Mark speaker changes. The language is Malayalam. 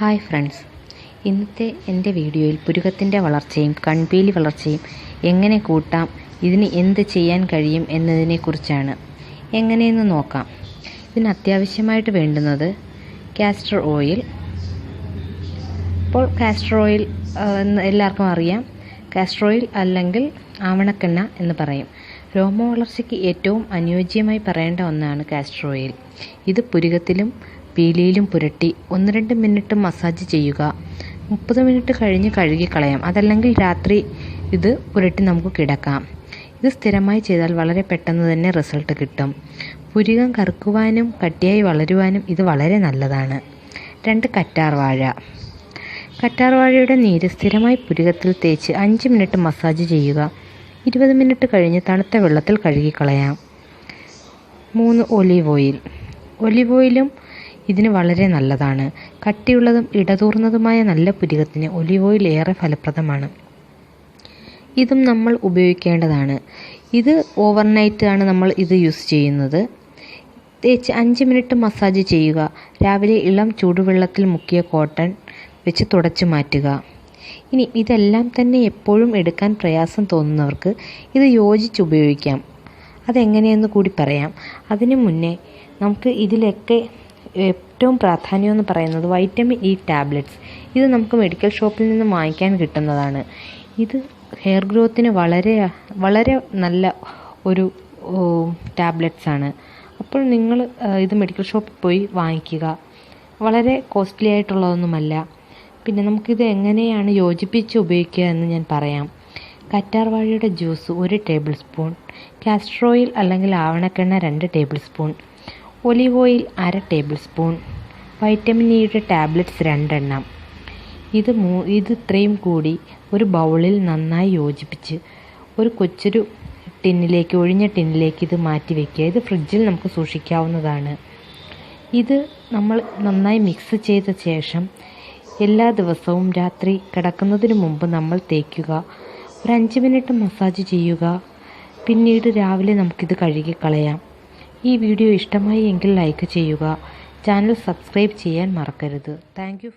Speaker 1: Hi friends. ഇന്നത്തെ എന്റെ വീഡിയോയിൽ പുരുകത്തിന്റെ വളർച്ചയും കൺപീലി വളർച്ചയും എങ്ങനെ കൂട്ടാം ഇതിന് എന്ത് ചെയ്യാൻ കഴിയും എന്നതിനെക്കുറിച്ചാണ്. എങ്ങനെയെന്ന് നോക്കാം. ഇതിന് അത്യാവശ്യമായിട്ട് വേണ്ടുന്നത് കാസ്റ്റർ ഓയിൽ ഇപ്പോൾ കാസ്റ്റർ ഓയിൽ എല്ലാവർക്കും അറിയാം. കാസ്റ്റർ ഓയിൽ അല്ലെങ്കിൽ ആവണക്കെണ്ണ എന്ന് പറയും. രോമ വളർച്ചയ്ക്ക് ഏറ്റവും അനുയോജ്യമായി പറയേണ്ട ഒന്നാണ് കാസ്റ്റർ ഓയിൽ ഇത് പുരുകത്തിലും പീലിയിലും പുരട്ടി ഒന്ന് രണ്ട് മിനിറ്റ് മസാജ് ചെയ്യുക. മുപ്പത് മിനിറ്റ് കഴിഞ്ഞ് കഴുകി കളയാം. അതല്ലെങ്കിൽ രാത്രി ഇത് പുരട്ടി നമുക്ക് കിടക്കാം. ഇത് സ്ഥിരമായി ചെയ്താൽ വളരെ പെട്ടെന്ന് തന്നെ റിസൾട്ട് കിട്ടും. പുരികം കറുക്കുവാനും കട്ടിയായി വളരുവാനും ഇത് വളരെ നല്ലതാണ്. രണ്ട് കറ്റാർ വാഴ. കറ്റാർ വാഴയുടെ നീര് സ്ഥിരമായി പുരികത്തിൽ തേച്ച് അഞ്ച് മിനിറ്റ് മസാജ് ചെയ്യുക. ഇരുപത് മിനിറ്റ് കഴിഞ്ഞ് തണുത്ത വെള്ളത്തിൽ കഴുകിക്കളയാം മൂന്ന് ഒലീവ് ഓയിൽ. ഒലീവ് ഓയിലും ഇതിന് വളരെ നല്ലതാണ്. കട്ടിയുള്ളതും ഇടതൂർന്നതുമായ നല്ല പുരികത്തിന് ഒലിവ് ഓയിൽ ഏറെ ഫലപ്രദമാണ്. ഇതും നമ്മൾ ഉപയോഗിക്കേണ്ടതാണ്. ഇത് ഓവർനൈറ്റ് ആണ് നമ്മൾ ഇത് യൂസ് ചെയ്യുന്നത്. തേച്ച് അഞ്ച് മിനിറ്റ് മസാജ് ചെയ്യുക. രാവിലെ ഇളം ചൂടുവെള്ളത്തിൽ മുക്കിയ കോട്ടൺ വെച്ച് തുടച്ചു മാറ്റുക. ഇനി ഇതെല്ലാം തന്നെ എപ്പോഴും എടുക്കാൻ പ്രയാസം തോന്നുന്നവർക്ക് ഇത് യോജിച്ച് ഉപയോഗിക്കാം. അതെങ്ങനെയെന്ന് കൂടി പറയാം. അതിനു മുന്നേ നമുക്ക് ഇതിലൊക്കെ ഏറ്റവും പ്രാധാന്യം എന്ന് പറയുന്നത് വൈറ്റമിൻ ഇ ടാബ്ലറ്റ്സ് ഇത് നമുക്ക് മെഡിക്കൽ ഷോപ്പിൽ നിന്ന് വാങ്ങിക്കാൻ കിട്ടുന്നതാണ്. ഇത് ഹെയർ ഗ്രോത്തിന് വളരെ വളരെ നല്ല ഒരു ടാബ്ലറ്റ്സ് ആണ്. അപ്പോൾ നിങ്ങൾ ഇത് മെഡിക്കൽ ഷോപ്പിൽ പോയി വാങ്ങിക്കുക. വളരെ കോസ്റ്റ്ലി ആയിട്ടുള്ളതൊന്നുമല്ല. പിന്നെ നമുക്കിത് എങ്ങനെയാണ് യോജിപ്പിച്ച് ഉപയോഗിക്കുക എന്ന് ഞാൻ പറയാം. കറ്റാർ വാഴയുടെ ജ്യൂസ് ഒരു ടേബിൾ സ്പൂൺ കാസ്ട്രോയിൽ അല്ലെങ്കിൽ ആവണക്കെണ്ണ രണ്ട് ടേബിൾ സ്പൂൺ ഒലിവ് ഓയിൽ അര ടേബിൾ സ്പൂൺ. വൈറ്റമിൻ ഇയുടെ ടാബ്ലറ്റ്സ് രണ്ടെണ്ണം. ഇത് മൂ ഇത് ഇത്രയും കൂടി ഒരു ബൗളിൽ നന്നായി യോജിപ്പിച്ച് ഒരു കൊച്ചൊരു ടിന്നിലേക്ക് ഒഴിഞ്ഞ ടിന്നിലേക്ക് ഇത് മാറ്റി വയ്ക്കുക ഇത് ഫ്രിഡ്ജിൽ നമുക്ക് സൂക്ഷിക്കാവുന്നതാണ്. ഇത് നമ്മൾ നന്നായി മിക്സ് ചെയ്ത ശേഷം എല്ലാ ദിവസവും രാത്രി കിടക്കുന്നതിന് മുമ്പ് നമ്മൾ തേക്കുക. ഒരു അഞ്ച് മിനിറ്റ് മസാജ് ചെയ്യുക. പിന്നീട് രാവിലെ നമുക്കിത് കഴുകി കളയാം ഈ വീഡിയോ ഇഷ്ടമായി എങ്കിൽ ലൈക്ക് ചെയ്യുക. ചാനൽ സബ്സ്ക്രൈബ് ചെയ്യാൻ മറക്കരുത്. താങ്ക്